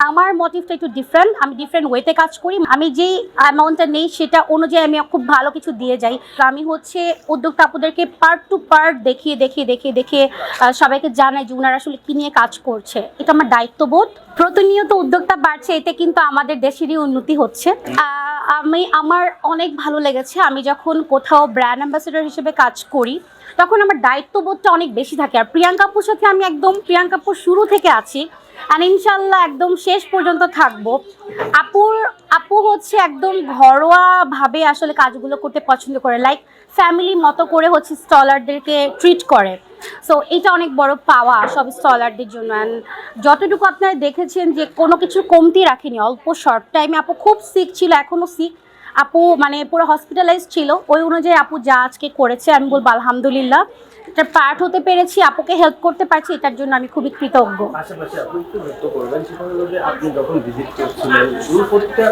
আমার মোটিভটা একটু ডিফারেন্ট আমি ডিফারেন্ট ওয়েতে কাজ করি। আমি যেই অ্যামাউন্টটা নেই, সেটা অনুযায়ী আমি খুব ভালো কিছু দিয়ে যাই। আমি হচ্ছে উদ্যোক্তা আপুদেরকে পার্ট টু পার্ট দেখিয়ে দেখিয়ে দেখিয়ে দেখিয়ে সবাইকে জানাই যে ওনারা আসলে কী নিয়ে কাজ করছে। এটা আমার দায়িত্ববোধ। প্রতিনিয়ত উদ্যোক্তা বাড়ছে, এতে কিন্তু আমাদের দেশেরই উন্নতি হচ্ছে। আমি, আমার অনেক ভালো লেগেছে। আমি যখন কোথাও ব্র্যান্ড অ্যাম্বাসেডর হিসেবে কাজ করি, তখন আমার দায়িত্ববোধটা অনেক বেশি থাকে। আর প্রিয়াঙ্কা আপুর সাথে আমি একদম, প্রিয়াঙ্কা আপুর শুরু থেকে আছি। আর ইনশাল্লাহ একদম শেষ পর্যন্ত থাকব। আপুর, আপু হচ্ছে একদম ঘরোয়াভাবে আসলে কাজগুলো করতে পছন্দ করে। লাইক ফ্যামিলি মতো করে হচ্ছে স্টলারদেরকে ট্রিট করে। সো এটা অনেক বড় পাওয়া সব স্টলারদের জন্য। অ্যান্ড যতটুকু আপনারা দেখেছেন যে কোনো কিছু কমতি রাখেনি। অল্প শর্ট টাইমে আপু খুব সিক ছিল এখনও সিক মানে পুরো হসপিটালাইজ ছিল। ওই অনুযায়ী আপু যা আজকে করেছে আমি বলব আলহামদুলিল্লাহ। এটা পার্ট হতে পেরেছি আপুকে হেল্প করতে পারছি এটার জন্য আমি খুবই কৃতজ্ঞ। পাশাপাশি আপনি একটু যুক্ত করবেন সেটা হলো যে আপনি যখন ভিজিট করছিলেন পুরো প্রত্যেকটা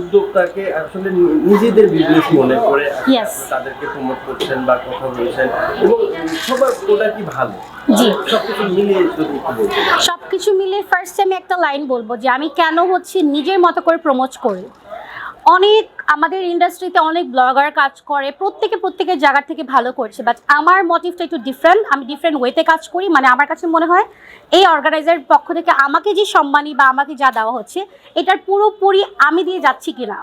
উদ্যোক্তাকে আসলে নিজেদের বিজনেস মনে করে তাদেরকে প্রমোট করছেন বা কথা বলছেন এবং সবার প্রোডাক্টই ভালো? জি। সবকিছু মিলিয়ে ফার্স্ট আমি একটা লাইন বলব যে আমি কেন হচ্ছে নিজের মতো করে প্রমোট করি। অনেক আমাদের ইন্ডাস্ট্রিতে অনেক ব্লগার কাজ করে, প্রত্যেকে প্রত্যেকের জায়গা থেকে ভালো করছে বাট আমার মোটিভটা একটু ডিফারেন্ট আমি ডিফারেন্ট ওয়েতে কাজ করি মানে আমার কাছে মনে হয় এই অর্গানাইজার পক্ষ থেকে আমাকে যে সম্মানী বা আমাকে যা দেওয়া হচ্ছে, এটার পুরোপুরি আমি দিয়ে যাচ্ছি কিনা।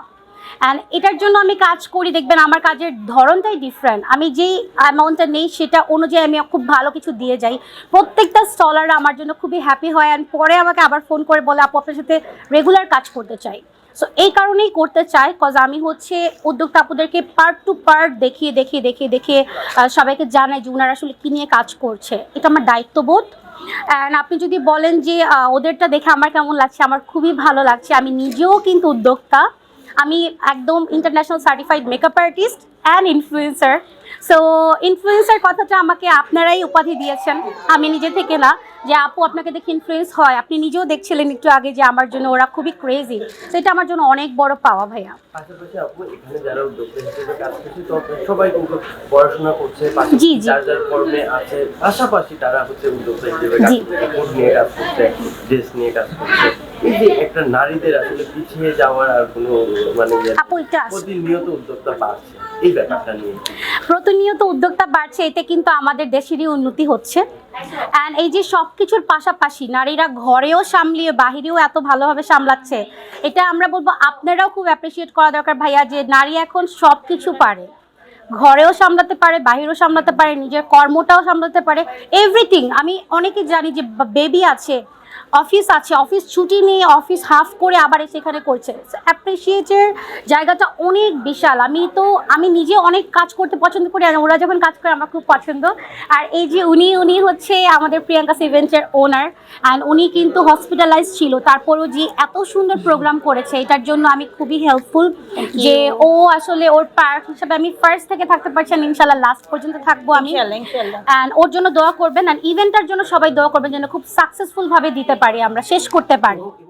অ্যান্ড এটার জন্য আমি কাজ করি, দেখবেন আমার কাজের ধরনটাই ডিফারেন্ট আমি যেই অ্যামাউন্টটা নেই, সেটা অনুযায়ী আমি খুব ভালো কিছু দিয়ে যাই। প্রত্যেকটা স্টলাররা আমার জন্য খুবই হ্যাপি হয় অ্যান্ড পরে আমাকে আবার ফোন করে বলে, আপু, আপনার সাথে রেগুলার কাজ করতে চাই। সো এই কারণেই করতে চাই কজ আমি হচ্ছে উদ্যোক্তা আপুদেরকে পার্ট টু পার্ট দেখিয়ে দেখিয়ে দেখিয়ে দেখিয়ে সবাইকে জানাই যে ওনারা আসলে কী নিয়ে কাজ করছে। এটা আমার দায়িত্ববোধ। অ্যান্ড আপনি যদি বলেন যে ওদেরটা দেখে আমার কেমন লাগছে, আমার খুবই ভালো লাগছে। আমি নিজেও কিন্তু উদ্যোক্তা। আমি একদম international certified makeup artist and influencer so influencer কথাটা আমাকে আপনারাই উপাধি দিয়েছেন। আমি নিজে থেকে না যে আপু আপনাকে দেখে ইনফ্লুয়েন্স হয়। আপনি নিজেও দেখছিলেন একটু আগে যে আমার জন্য ওরা খুবই ক্রেজি সেটা আমার জন্য অনেক বড় পাওয়া ভাইয়া। তো জি, জি। পাশাপাশি তারা হচ্ছে উদ্যোক্তা হিসেবে কাজ জি। নিয়ে কাজ করছে ড্রেস নিয়ে কাজ করছে। এই যে একটা নারীদের আসলে পিছিয়ে যাওয়ার আর কোনো মানে প্রতিনিয়ত উদ্যোক্তা পাচ্ছে এই ব্যাপারটা নিয়ে। প্রতিনিয়ত উদ্যোক্তা বাড়ছে এতে কিন্তু আমাদের দেশেরই উন্নতি হচ্ছে। অ্যান্ড এই যে সব কিছুর পাশাপাশি নারীরা ঘরেও সামলিয়ে বাহিরেও এত ভালোভাবে সামলাচ্ছে এটা আমরা বলব আপনারাও খুব অ্যাপ্রিসিয়েট করা দরকার ভাইয়া যে নারী এখন সব কিছু পারে। ঘরেও সামলাতে পারে বাহিরেও সামলাতে পারে নিজের কর্মটাও সামলাতে পারে এভরিথিং আমি অনেকে জানি যে বেবি আছে অফিস আছে অফিস ছুটি নিয়ে অফিস হাফ করে আবার এসে এখানে করছে। অ্যাপ্রিসিয়েটের জায়গাটা অনেক বিশাল। আমি তো আমি নিজে অনেক কাজ করতে পছন্দ করি আর ওরা যখন কাজ করে আমার খুব পছন্দ। আর এই যে উনি উনি হচ্ছে আমাদের প্রিয়াঙ্কা ইভেন্টের ওনার অ্যান্ড উনি কিন্তু হসপিটালাইজ ছিল। তারপরেও যে এত সুন্দর প্রোগ্রাম করেছে এটার জন্য আমি খুবই হেল্পফুল যে ও আসলে ওর পার্ট হিসাবে আমি ফার্স্ট থেকে থাকতে পারছি and ইনশাল্লাহ লাস্ট পর্যন্ত থাকব আমি। অ্যান্ড ওর জন্য দোয়া করবেন অ্যান্ড ইভেন্টটার জন্য সবাই দোয়া করবেন যেন খুব সাকসেসফুল ভাবে দিতে পারি আমরা শেষ করতে পারি।